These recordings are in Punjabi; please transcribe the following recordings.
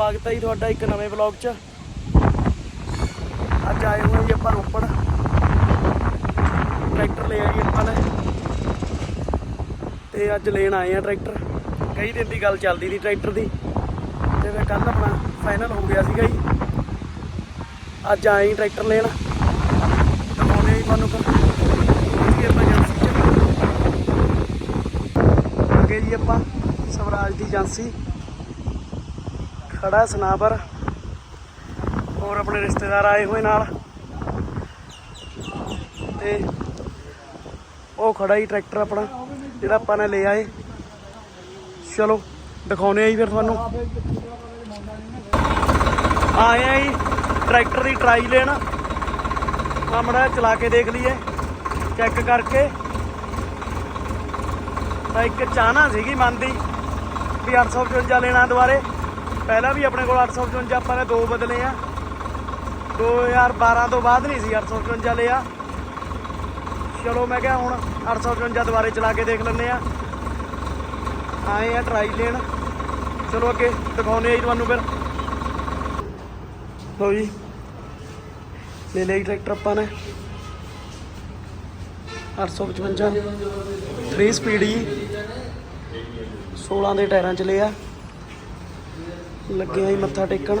ਸਵਾਗਤ ਹੈ ਜੀ ਤੁਹਾਡਾ ਇੱਕ ਨਵੇਂ ਵਲੌਗ 'ਚ। ਅੱਜ ਆਏ ਹੋਏ ਜੀ ਆਪਾਂ ਰੋਪੜ। ਟਰੈਕਟਰ ਲੈ ਆਈ ਆਪਾਂ ਨੇ। ਤੇ ਅੱਜ ਲੈਣ ਆਏ ਆ ਟਰੈਕਟਰ। ਕਈ ਦਿਨ ਦੀ ਗੱਲ ਚੱਲਦੀ ਸੀ ਟਰੈਕਟਰ ਦੀ। ਤੇ ਫਿਰ ਕੱਲ ਆਪਣਾ ਫਾਈਨਲ ਹੋ ਗਿਆ ਸੀਗਾ ਜੀ। ਅੱਜ ਆਏ ਜੀ ਟਰੈਕਟਰ ਲੈਣ। ਦਿਖਾਉਂਦੇ ਆ ਜੀ ਤੁਹਾਨੂੰ ਫਿਰ ਆਪਾਂ ਏਜੰਸੀ 'ਚ। ਅੱਗੇ ਜੀ ਆਪਾਂ ਸਵਰਾਜ ਦੀ ਏਜੰਸੀ। ਖੜਾ ਸਨਾਬਰ ਹੋਰ ਆਪਣੇ ਰਿਸ਼ਤੇਦਾਰ ਆਏ ਹੋਏ ਨਾਲ। ਤੇ ਉਹ ਖੜਾ ਹੀ ਟਰੈਕਟਰ ਆਪਣਾ, ਜਿਹੜਾ ਆਪਾਂ ਨੇ ਲਿਆ ਏ। ਚਲੋ ਦਿਖਾਉਨੇ ਆ ਜੀ ਫਿਰ ਤੁਹਾਨੂੰ। ਆਏ ਆ ਜੀ, ਟਰੈਕਟਰ ਦੀ ਟਰਾਈ ਲੈਣ। ਆ ਚਲਾ ਕੇ ਦੇਖ ਲਈਏ, ਚੈੱਕ ਕਰਕੇ। ਤਾਂ ਇੱਕ ਚਾਹਨਾ ਸੀਗੀ ਮਨ ਦੀ, ਵੀ 855 ਲੈਣਾ ਦੁਬਾਰੇ। ਪਹਿਲਾਂ ਵੀ ਆਪਣੇ ਕੋਲ 855 ਆਪਾਂ ਨੇ ਦੋ ਬਦਲੇ ਆ। 2012 ਤੋਂ ਬਾਅਦ ਨਹੀਂ ਸੀ 855 ਲਿਆ। ਚਲੋ ਮੈਂ ਕਿਹਾ ਹੁਣ 855 ਦੁਬਾਰੇ ਚਲਾ ਕੇ ਦੇਖ ਲੈਂਦੇ ਆ। ਆਏ ਆ ਟਰਾਈ ਲੈਣ। ਚਲੋ ਅੱਗੇ ਦਿਖਾਉਨੇ ਆ ਜੀ ਤੁਹਾਨੂੰ ਫਿਰ। ਲਓ ਜੀ, ਲੈ ਲਈ ਟਰੈਕਟਰ ਆਪਾਂ ਨੇ। 855 3 ਸਪੀਡ ਹੀ 16 ਦੇ ਟਾਇਰਾਂ ਚ ਲਿਆ। ਲੱਗੇ ਆ ਮੱਥਾ ਟੇਕਣ।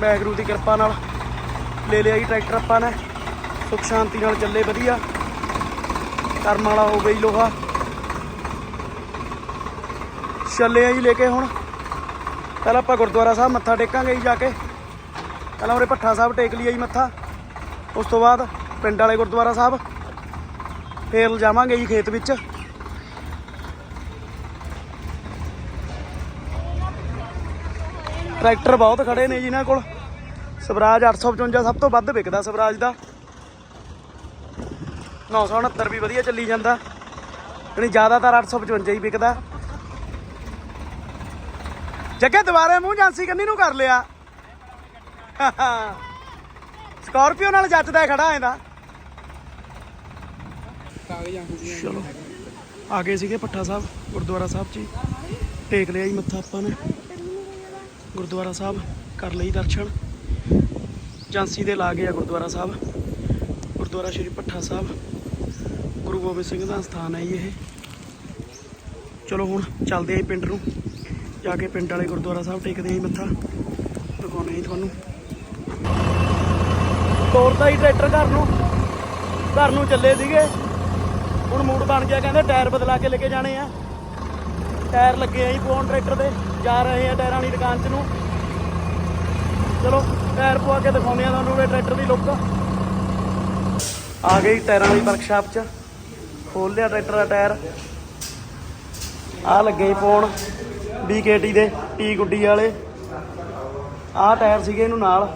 ਵਾਹਿਗੁਰੂ ਦੀ ਕਿਰਪਾ ਨਾਲ ਲੈ ਲਿਆ ਜੀ ਟਰੈਕਟਰ ਆਪਾਂ ਨੇ। ਸੁਖ ਸ਼ਾਂਤੀ ਨਾਲ ਚੱਲੇ ਵਧੀਆ। ਕਰਮ ਵਾਲਾ ਹੋ ਗਈ ਲੋਹਾ। ਚੱਲੇ ਆ ਜੀ ਲੈ ਕੇ ਹੁਣ। ਪਹਿਲਾਂ ਆਪਾਂ ਗੁਰਦੁਆਰਾ ਸਾਹਿਬ ਮੱਥਾ ਟੇਕਾਂਗੇ ਜੀ ਜਾ ਕੇ। ਪਹਿਲਾਂ ਉਰੇ ਭੱਠਾ ਸਾਹਿਬ ਟੇਕ ਲਿਆ ਜੀ ਮੱਥਾ। ਉਸ ਤੋਂ ਬਾਅਦ ਪਿੰਡ ਵਾਲੇ ਗੁਰਦੁਆਰਾ ਸਾਹਿਬ। ਫੇਰ ਜਾਵਾਂਗੇ ਜੀ ਖੇਤ ਵਿੱਚ। ਟਰੈਕਟਰ ਬਹੁਤ ਖੜੇ ਨੇ ਜੀ ਇਹਨਾਂ ਕੋਲ। ਸਵਰਾਜ 855 ਸਭ ਤੋਂ ਵੱਧ ਵਿਕਦਾ ਸਵਰਾਜ ਦਾ। 969 ਵੀ ਵਧੀਆ ਚੱਲੀ ਜਾਂਦਾ। ਯਾਨੀ ਜ਼ਿਆਦਾਤਰ 855 ਹੀ ਵਿਕਦਾ। ਜੱਗੇ, ਦੁਬਾਰੇ ਮੂੰਹ ਜਾਂਸੀ ਕੰਨੀ ਨੂੰ ਕਰ ਲਿਆ। ਸਕਾਰਪੀਓ ਨਾਲ ਜੱਜਦਾ ਖੜਾ ਇਹਦਾ। ਚਲੋ, ਆ ਗਏ ਸੀਗੇ ਪੱਠਾ ਸਾਹਿਬ, ਗੁਰਦੁਆਰਾ ਸਾਹਿਬ ਚ ਟੇਕ ਲਿਆ ਜੀ ਮੱਥਾ ਆਪਾਂ ਨੇ। ਗੁਰਦੁਆਰਾ ਸਾਹਿਬ ਕਰ ਲਈ ਦਰਸ਼ਨ। ਜਾਂਸੀ ਦੇ ਲਾ ਗਏ ਆ ਗੁਰਦੁਆਰਾ ਸਾਹਿਬ। ਗੁਰਦੁਆਰਾ ਸ਼੍ਰੀ ਪੱਠਾ ਸਾਹਿਬ। ਗੁਰੂ ਗੋਬਿੰਦ ਸਿੰਘ ਦਾ ਸਥਾਨ ਹੈ ਜੀ ਇਹ। ਚਲੋ ਹੁਣ ਚੱਲਦੇ ਆਂ ਜੀ ਪਿੰਡ ਨੂੰ। ਜਾ ਕੇ ਪਿੰਡ ਵਾਲੇ ਗੁਰਦੁਆਰਾ ਸਾਹਿਬ ਟੇਕਦੇ ਆਂ ਜੀ ਮੱਥਾ। ਦਿਖਾਉਣੇ ਜੀ ਤੁਹਾਨੂੰ। ਤੋਰਦਾ ਹੀ ਟਰੈਕਟਰ ਘਰ ਨੂੰ। ਘਰ ਨੂੰ ਚੱਲੇ ਸੀਗੇ। ਹੁਣ ਮੂਡ ਬਣ ਗਿਆ, ਕਹਿੰਦੇ ਟਾਇਰ ਬਦਲਾ ਕੇ ਲੈ ਕੇ ਜਾਣੇ ਆ। ਟਾਇਰ ਲੱਗੇ ਆ ਜੀ ਟਰੈਕਟਰ ਦੇ ਜਾ ਰਹੇ ਆ ਟਾਇਰਾਂ ਵਾਲੀ ਦੁਕਾਨ 'ਚ ਨੂੰ। ਚਲੋ, ਟਾਇਰ ਪਵਾ ਕੇ ਦਿਖਾਉਂਦੇ ਆ ਤੁਹਾਨੂੰ ਇਹ ਟਰੈਕਟਰ ਦੀ ਲੁੱਕ ਆ ਗਈ ਟਾਇਰਾਂ ਵਾਲੀ ਵਰਕਸ਼ਾਪ 'ਚ। ਖੋਲ ਲਿਆ ਟਰੈਕਟਰ ਦਾ ਟਾਇਰ। ਆ ਲੱਗੇ ਜੀ ਪਾਉਣ BKT ਦੇ ਟੀ ਗੁੱਡੀ ਵਾਲੇ। ਆਹ ਟਾਇਰ ਸੀਗੇ ਇਹਨੂੰ ਨਾਲ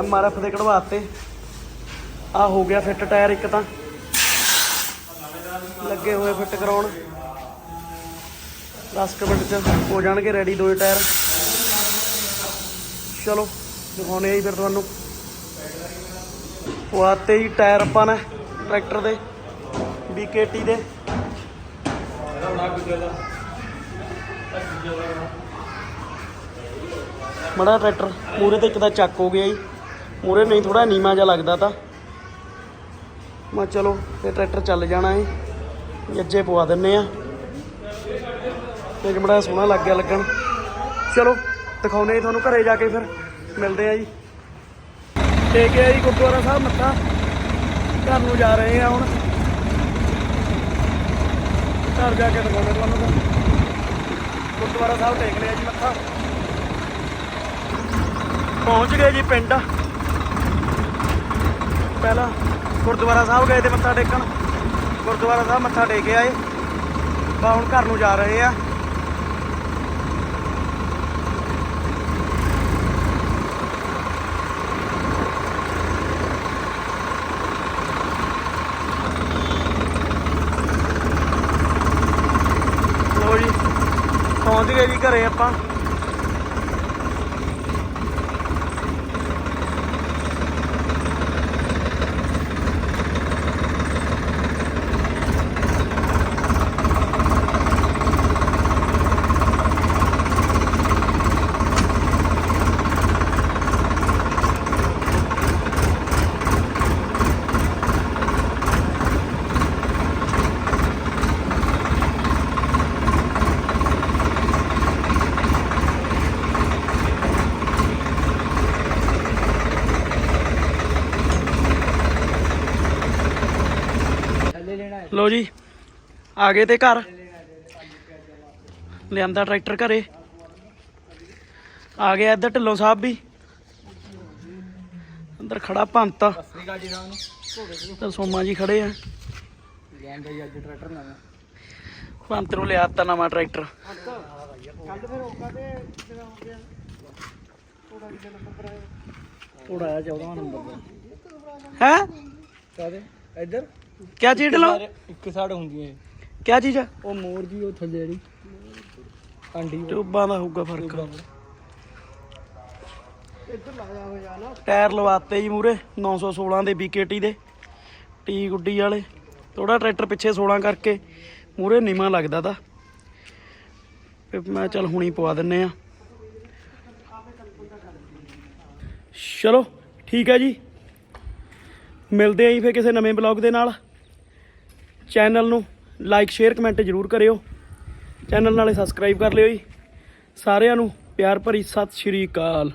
MRF ਦੇ ਕਢਵਾਤੇ। ਆ ਹੋ ਗਿਆ ਫਿੱਟ ਟਾਇਰ ਇੱਕ ਤਾਂ। ਲੱਗੇ ਹੋਏ ਫਿੱਟ ਕਰਾਉਣ। 10 ਕੁ ਮਿੰਟ ਚ ਹੋ ਜਾਣਗੇ ਰੈਡੀ ਦੋਏ ਟਾਇਰ ਚਲੋ ਦਿਖਾਉਣੇ ਆ ਜੀ ਫਿਰ ਤੁਹਾਨੂੰ। ਪਵਾਤੇ ਜੀ ਟਾਇਰ ਆਪਾਂ ਨੇ ਟਰੈਕਟਰ ਦੇ, BKT ਦੇ। ਮੜਾ ਟਰੈਕਟਰ ਮੂਰੇ ਤੇ ਇੱਕ ਤਾਂ ਚੱਕ ਹੋ ਗਿਆ ਜੀ। ਮੂਰੇ ਨਹੀਂ ਥੋੜਾ ਨੀਮਾ ਜਿਹਾ ਲੱਗਦਾ ਤਾਂ। ਮੈਂ ਚਲੋ ਇਹ ਟਰੈਕਟਰ ਚੱਲ ਜਾਣਾ ਏ ਗੱਜੇ ਪਵਾ ਦਿੰਨੇ ਆ ਤੇ ਬੜਾ ਸੋਹਣਾ ਲੱਗ ਗਿਆ ਲੱਗਣ। ਚਲੋ ਦਿਖਾਉਨੇ ਤੁਹਾਨੂੰ ਘਰੇ ਜਾ ਕੇ ਫਿਰ। ਮਿਲਦੇ ਆ ਜੀ। ਤੇ ਗਿਆ ਜੀ, ਗੁਰਦੁਆਰਾ ਸਾਹਿਬ ਮੱਥਾ। ਘਰ ਨੂੰ ਜਾ ਰਹੇ ਆ ਹੁਣ। ਘਰ ਜਾ ਕੇ ਦਿਖਾਉਣੇ ਤੁਹਾਨੂੰ। ਤਾਂ ਗੁਰਦੁਆਰਾ ਸਾਹਿਬ ਟੇਕ ਲਿਆ ਜੀ ਮੱਥਾ। ਪਹੁੰਚ ਗਏ ਜੀ ਪਿੰਡ। ਪਹਿਲਾਂ ਗੁਰਦੁਆਰਾ ਸਾਹਿਬ ਗਏ ਤੇ ਮੱਥਾ ਟੇਕਣ। ਗੁਰਦੁਆਰਾ ਸਾਹਿਬ ਮੱਥਾ ਟੇਕ ਆਏ। ਬਾ ਹੁਣ ਘਰ ਨੂੰ ਜਾ ਰਹੇ ਆ ਲੋ ਜੀ ਪਹੁੰਚ ਜੀ ਘਰੇ ਆਪਾਂ। ਲੋ ਜੀ ਆ ਗਏ ਤੇ ਘਰ। ਲਿਆਂਦਾ ਟਰੈਕਟਰ ਘਰੇ। ਆ ਗਿਆ ਇੱਧਰ ਢਿੱਲੋਂ ਸਾਹਿਬ ਵੀ। ਅੰਦਰ ਖੜਾ ਭੰਤ। ਤੇ ਸੋਮਾ ਜੀ ਖੜੇ ਆ। ਲਿਆਂਦਾ ਜੀ ਅੱਜ ਟਰੈਕਟਰ ਨਵਾਂ ਭੰਤ ਨੂੰ ਲਿਆਤਾ ਨਵਾਂ ਟਰੈਕਟਰ। ਕੱਲ ਫਿਰ ਉਹ ਕਾਦੇ ਜਿਹੜਾ ਹੋ ਗਿਆ ਥੋੜਾ ਜਿਹਾ ਨੰਬਰ ਆਇਆ ਥੋੜਾ ਆਇਆ 14 ਨੰਬਰ ਹੈ? ਕਾਦੇ ਇੱਧਰ? ਕਿਆ ਚੀਜ਼ ਢਿੱਲੋਂ ਇੱਕ ਸਾਈਡ ਹੁੰਦੀ ਹੈ। ਕਿਆ ਚੀਜ਼ ਆ? ਉਹ ਮੋਰ ਜੀ ਉਹ ਥੱਲੇ ਜਿਹੜੀ ਆਂਡੀ ਟਿਊਬਾਂ ਦਾ ਹੋਊਗਾ ਫ਼ਰਕ। ਇੱਧਰ ਲਾਇਆ ਹੋਇਆ ਨਾ। ਟਾਇਰ ਲਵਾਤੇ ਜੀ ਮੂਰੇ 916 ਦੇ BKT ਦੇ ਟੀ ਗੁੱਡੀ ਵਾਲੇ। ਥੋੜਾ ਟਰੈਕਟਰ ਪਿੱਛੇ 16 ਕਰਕੇ ਮੂਰੇ ਨੀਵਾਂ ਲੱਗਦਾ ਤਾ। ਤੇ ਮੈਂ ਚੱਲ ਹੁਣੀ ਪਵਾ ਦਿੰਨੇ ਆ। ਚਲੋ ਠੀਕ ਹੈ ਜੀ। ਮਿਲਦੇ ਆਂ ਜੀ ਫਿਰ ਕਿਸੇ ਨਵੇਂ ਬਲੌਗ ਦੇ ਨਾਲ। ਚੈਨਲ ਨੂੰ ਲਾਈਕ, ਸ਼ੇਅਰ, ਕਮੈਂਟ ਜ਼ਰੂਰ ਕਰਿਓ। ਚੈਨਲ ਨਾਲੇ ਸਬਸਕ੍ਰਾਈਬ ਕਰ ਲਿਓ ਜੀ। ਸਾਰਿਆਂ ਨੂੰ ਪਿਆਰ ਭਰੀ ਸਤਿ ਸ਼੍ਰੀ ਅਕਾਲ।